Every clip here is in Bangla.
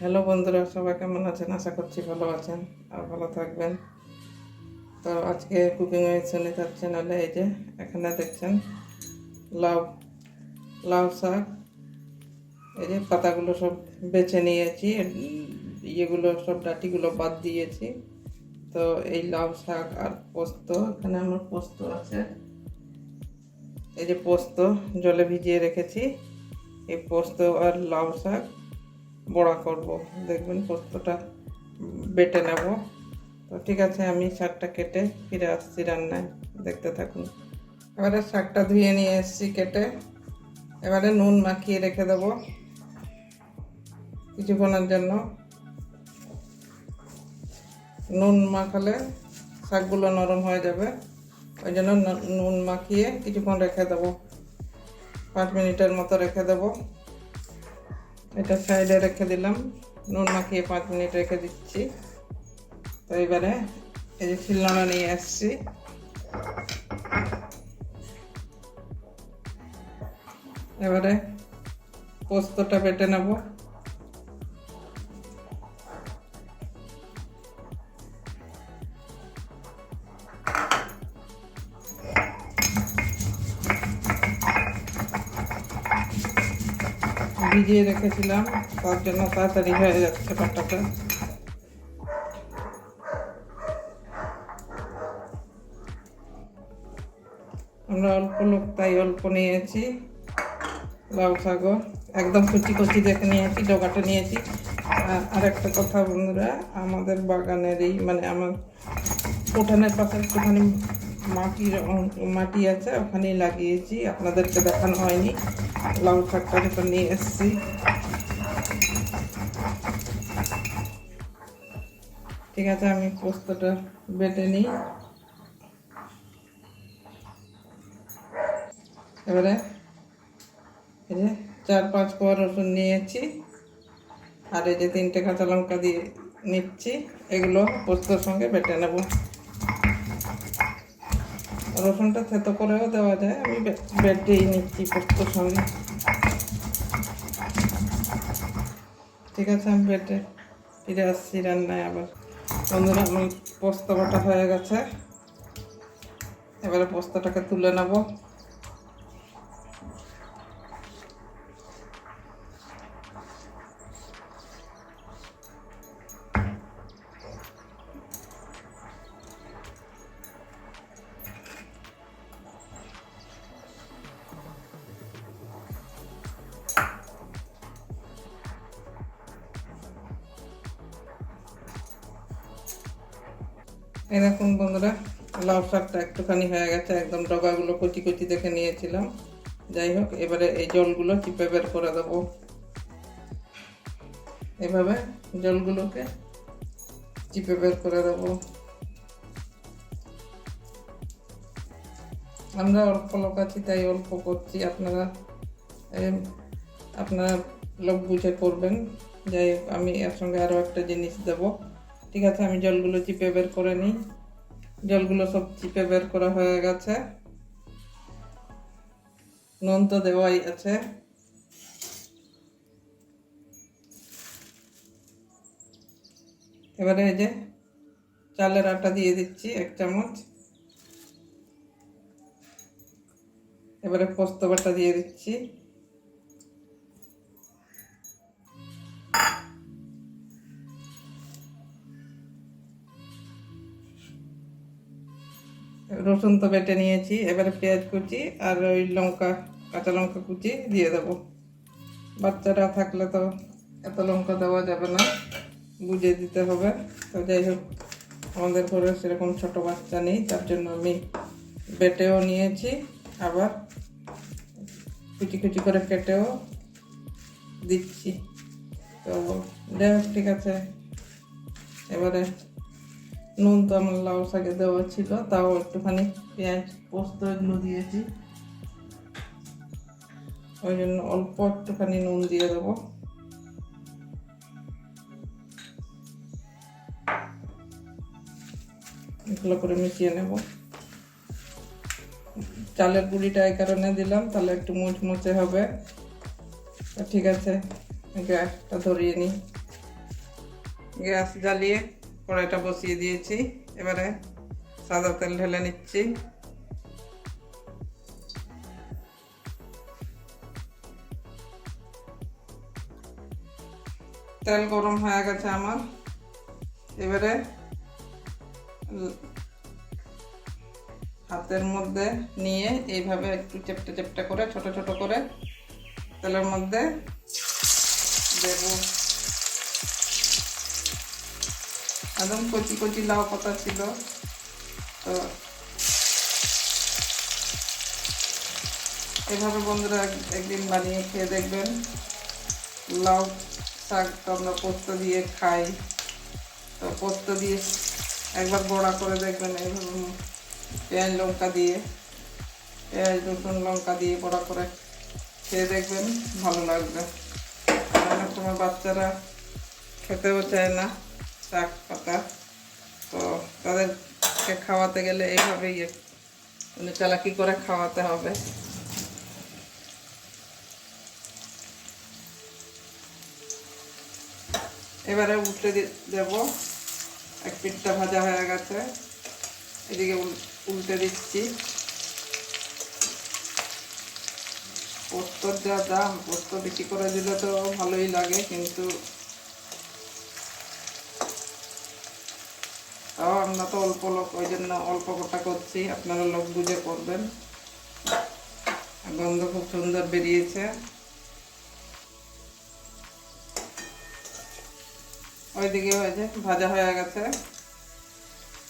হ্যালো বন্ধুরা, সবাই কেমন আছেন? আশা করছি ভালো আছেন আর ভালো থাকবেন। তো আজকে কুকিং উইথ সুনিতার চ্যানেলে এই যে, এখানে দেখছেন লাউ লাউ শাক। এই যে পাতাগুলো সব বেছে নিয়েছি, ইয়েগুলো সব ডাটিগুলো বাদ দিয়েছি। তো এই লাউ শাক আর পোস্ত, এখানে আমার পোস্ত আছে। এই যে পোস্ত, জলে ভিজিয়ে রেখেছি। এই পোস্ত আর লাউ শাক। বড়া করব। দেখবেন পোস্তটা বেটে নেব। তো ঠিক আছে, আমি শাকটা কেটে ফিরে আসছি রান্নায়। দেখতে থাকুন। এবারে শাকটা ধুয়ে নিয়ে এসেছি কেটে। এবারে নুন মাখিয়ে রেখে দেব কিছুক্ষণের জন্য। নুন মাখালে শাকগুলো নরম হয়ে যাবে। ওই জন্য নুন মাখিয়ে কিছুক্ষণ রেখে দেবো। পাঁচ মিনিটের মতো রেখে দেবো। এটা সাইডে রেখে দিলাম। নুন মাখিয়ে পাঁচ মিনিট রেখে দিচ্ছি। তো এবারে এই যে শিলনোড়া নিয়ে আসছি। এবারে পোস্তটা বেটে নেব। ভিজিয়ে রেখেছিলাম, তার জন্য তাড়াতাড়ি হয়ে যাচ্ছে বাটাটা আমরা অল্প লোক, তাই অল্প নিয়েছি। লাউ শাকও একদম কুচি কুচি দেখে নিয়েছি, ডগাটা নিয়েছি। আর আরেকটা কথা বন্ধুরা, আমাদের বাগানেরই মানে আমার উঠানের পাশে একটুখানি মাটির মাটি আছে, ওখানেই লাগিয়েছি, আপনাদেরকে দেখানো হয়নি। শাকটা যেটা নিয়ে এসেছি ঠিক আছে, আমি পোস্তটা বেটে নিই। এবারে এই যে চার পাঁচ কোয়া রসুন নিয়েছি, আর এই যে তিনটে কাঁচা লঙ্কা দিয়ে নিচ্ছি, এগুলো পোস্তর সঙ্গে বেটে নেব। রসুনটা থেতো করেও দেওয়া যায়। আমি বেটেই নিচ্ছি পোস্তর সঙ্গে। ঠিক আছে, আমি বেটে ফিরে আসছি রান্নায় আবার। বন্ধুরা আমার পোস্ত বাটা হয়ে গেছে। এবারে পোস্তটাকে তুলে নেব। দেখুন বন্ধুরা, লাউ শাকটা একটুখানি হয়ে গেছে, একদম ডগাগুলো কচি কচি দেখে নিয়েছিলাম। যাই হোক, এবারে এই জলগুলো চিপে বের করে দেবো। এভাবে জলগুলোকে চিপে বের করে দেবো। আমরা অল্প লোক আছি, তাই অল্প করছি। আপনারা আপনারা লোক বুঝে করবেন। যাই হোক, আমি এর সঙ্গে আরও একটা জিনিস দেবো। ঠিক আছে, আমি জলগুলো চিপে বের করে নিই। জলগুলো সব চিপে বের করা হয়ে গেছে। নুন তো দেওয়াই আছে। এবারে এই যে চালের আটা দিয়ে দিচ্ছি এক চামচ। এবারে পোস্ত বাটা দিয়ে দিচ্ছি। রসুন তো বেটে নিয়েছি, এবারে পেঁয়াজ কুচি আর ওই লঙ্কা, কাঁচা লঙ্কা কুচি দিয়ে দেবো। বাচ্চারা থাকলে তো এত লঙ্কা দেওয়া যাবে না, বুঝে দিতে হবে। তো যাই হোক, আমাদের ঘরে সেরকম ছোট বাচ্চা নেই, তার জন্য আমি বেটেও নিয়েছি, আবার কুচি কুচি করে কেটেও দিচ্ছি। তো যাই হোক, ঠিক আছে। এবারে নুন তো আমার লাউ শাকে দেওয়া ছিল, তাও একটুখানি পেঁয়াজ পোস্ত এগুলো দিয়েছি। ওই জন্য অল্প একটুখানি নুন দিয়ে দেবো। এগুলো করে মিশিয়ে নেব। চালের গুঁড়িটা এই কারণে দিলাম, তাহলে একটু মুচমুচে হবে। ঠিক আছে গ্যাসটা ধরিয়ে নিই। গ্যাস জ্বালিয়ে কড়াইটা বসিয়ে দিয়েছি। এবারে সাদা তেল ঢেলে নিচ্ছি। তেল গরম হয়ে গেছে আমার। এবারে হাতের মধ্যে নিয়ে এইভাবে একটু চেপটে চেপটে করে, ছোট ছোট করে তেলের মধ্যে দেব একদম কচি কচি লাউ পাতা ছিল। তো এভাবে বন্ধুরা একদিন বানিয়ে খেয়ে দেখবেন। লাউ শাক তো আমরা পোস্ত দিয়ে খাই। তো পোস্ত দিয়ে একবার বড়া করে দেখবেন এইভাবে পেঁয়াজ লঙ্কা দিয়ে। পেঁয়াজ, রসুন, লঙ্কা দিয়ে বড়া করে খেয়ে দেখবেন, ভালো লাগবে। অনেক সময় বাচ্চারা খেতেও চায় না। শাক পাতা। তো তাদেরকে খাওয়াতে গেলে এইভাবেই মানে চালাকি করে খাওয়াতে হবে। এবারে উল্টে দেব। এক পিঠটা ভাজা হয়ে গেছে। এদিকে উল- উল্টে দিচ্ছি। পোস্তর যা দাম, পোস্ত বেশি করে দিলে তো ভালোই লাগে, কিন্তু তাও আমরা তো অল্প লোক, ওই জন্য অল্প কটা করছি, আপনারা লোক বুঝে করবেন। গন্ধ খুব সুন্দর বেরিয়েছে। ওইদিকে হয়েছে ভাজা হয়ে গেছে।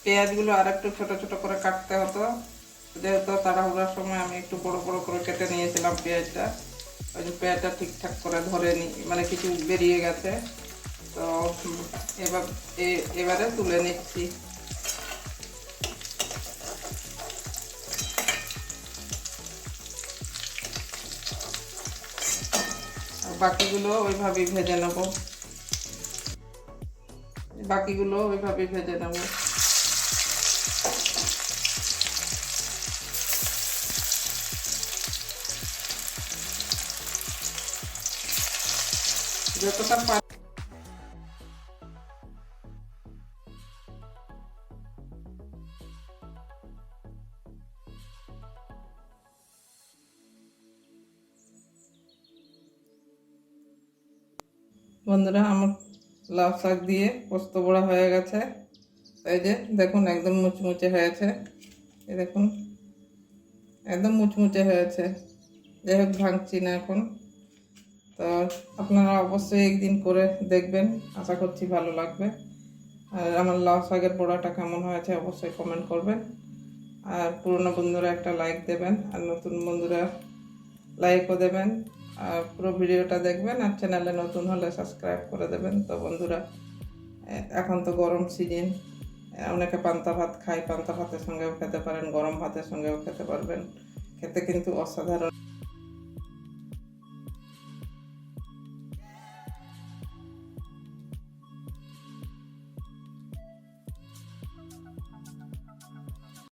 পেঁয়াজগুলো আর একটু ছোট ছোট করে কাটতে হতো। যেহেতু তাড়াহুড়ার সময় আমি একটু বড় বড় করে কেটে নিয়েছিলাম পেঁয়াজটা। ওই যে পেঁয়াজটা ঠিকঠাক করে ধরে নি মানে কিছু বেরিয়ে গেছে। তো এবার এবারে তুলে নিচ্ছি। বাকিগুলো ওইভাবেই ভেজে নেব। বাকিগুলো ওইভাবেই ভেজে নেব। যতটা বন্ধুরা, আমার লাউ শাক দিয়ে পোস্ত বড়া হয়ে গেছে। এই যে দেখুন, একদম মুচমুচে হয়েছে। এই দেখুন, একদম মুচমুচে হয়েছে। যাই হোক, ভাঙছি না এখন। তো আপনারা অবশ্যই একদিন করে দেখবেন, আশা করছি ভালো লাগবে। আর আমার লাউ শাকের বড়াটা কেমন হয়েছে অবশ্যই কমেন্ট করবেন। আর পুরনো বন্ধুরা একটা লাইক দেবেন, আর নতুন বন্ধুরা লাইকও দেবেন। আর পুরো ভিডিওটা দেখবেন আর চ্যানেলে নতুন হলে সাবস্ক্রাইব করে দেবেন। তো বন্ধুরা এখন তো গরম সিজন। অনেকে পান্তা ভাত খায়, পান্তা ভাতের সঙ্গেও খেতে পারেন, গরম ভাতের সঙ্গেও খেতে পারবেন। খেতে কিন্তু অসাধারণ।